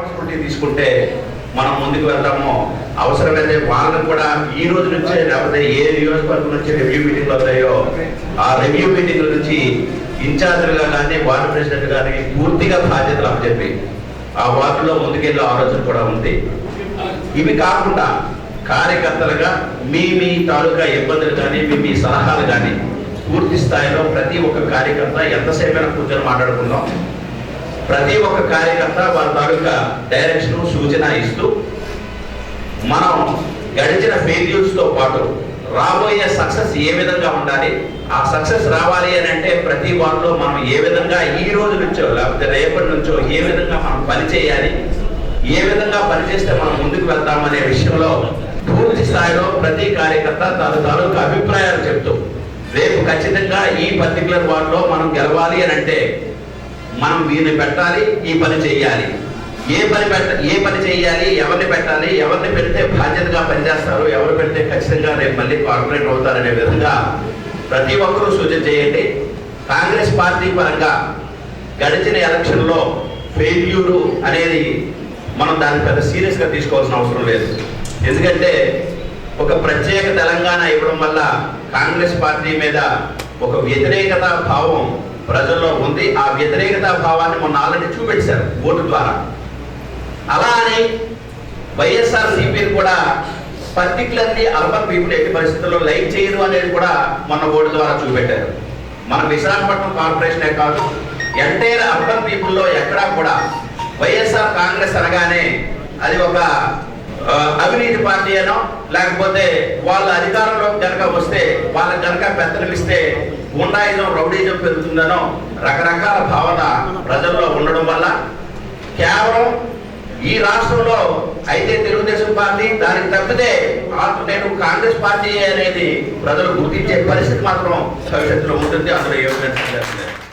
తీసుకుంటే మనం ముందుకు వెళ్తామో. అవసరమైతే వాళ్ళని కూడా ఈ రోజు నుంచే లేకపోతే ఏ నియోజకవర్గం నుంచి రివ్యూ మీటింగ్లు అవుతాయో ఆ రివ్యూ మీటింగ్ల నుంచి ఇన్ఛార్జ్లుగా కానీ వార్డు ప్రెసిడెంట్ కానీ పూర్తిగా బాధ్యతలు అప్పచెప్పి ఆ వార్డులో ముందుకెళ్ళే ఆలోచన కూడా ఉంది. ఇవి కాకుండా కార్యకర్తలుగా మీ మీ తాలూకా ఇబ్బందులు కానీ మీ మీ సలహాలు కానీ పూర్తి స్థాయిలో ప్రతి ఒక్క కార్యకర్త ఎంతసేపైనా కూర్చొని మాట్లాడుకుందాం. ప్రతి ఒక్క కార్యకర్త వారి తాలూకా డైరెక్షన్ సూచన ఇస్తూ మనం గడిచిన ఫెయిల్యూర్స్తో పాటు రాబోయే సక్సెస్ ఏ విధంగా ఉండాలి ఆ సక్సెస్ రావాలి అని అంటే ప్రతి వారిలో మనం ఏ విధంగా ఈ రోజు నుంచో లేకపోతే రేపటి నుంచో ఏ విధంగా మనం పని చేయాలి ఏ విధంగా పనిచేస్తే మనం ముందుకు వెళ్తామనే విషయంలో పూర్తి స్థాయిలో ప్రతి కార్యకర్త తన తాలూకు అభిప్రాయాలు చెప్తూ రేపు ఖచ్చితంగా ఈ పర్టికులర్ వార్డులో మనం గెలవాలి అని అంటే మనం వీరిని పెట్టాలి ఈ పని చేయాలి ఏ పని పెట్ట ఏ పని చేయాలి ఎవరిని పెట్టాలి ఎవరిని పెడితే బాధ్యతగా పనిచేస్తారు ఎవరు పెడితే ఖచ్చితంగా రేపు మళ్ళీ కార్పొరేట్ అవుతారనే విధంగా ప్రతి ఒక్కరూ సూచన చేయండి. కాంగ్రెస్ పార్టీ పరంగా గడిచిన ఎలక్షన్లో ఫెయిల్యూరు అనేది మనం దాన్ని పెద్ద సీరియస్గా తీసుకోవాల్సిన అవసరం లేదు. ఎందుకంటే ఒక ప్రత్యేక తెలంగాణ ఇవ్వడం వల్ల కాంగ్రెస్ పార్టీ మీద ఒక వ్యతిరేకత భావం ప్రజల్లో ఉంది. ఆ వ్యతిరేకత భావాన్ని మొన్న ఆల్రెడీ చూపించారు ఓటు ద్వారా. అలా అని వైఎస్ఆర్ సిపిని కూడా పర్టికులర్లీ అర్బన్ పీపుల్ ఎట్టి పరిస్థితుల్లో లైక్ చేయరు అనేది కూడా మొన్న ఓటు ద్వారా చూపెట్టారు. మన విశాఖపట్నం కార్పొరేషనే కాదు ఎంటైర్ అర్బన్ పీపుల్లో ఎక్కడా కూడా వైఎస్ఆర్ కాంగ్రెస్ అనగానే అది ఒక అవినీతి పార్టీ అనో లేకపోతే వాళ్ళ అధికారంలో కనుక వస్తే వాళ్ళకి కనుక పెత్తనమిస్తే గుండాయిజం రౌడీజం పెరుగుతుందనో రకరకాల భావన ప్రజల్లో ఉండడం వల్ల కేవలం ఈ రాష్ట్రంలో అయితే తెలుగుదేశం పార్టీ దానికి తప్పితే నేను కాంగ్రెస్ పార్టీ అనేది ప్రజలు గుర్తించే పరిస్థితి మాత్రం భవిష్యత్తులో ఉంటుంది. అందులో ఏమైనా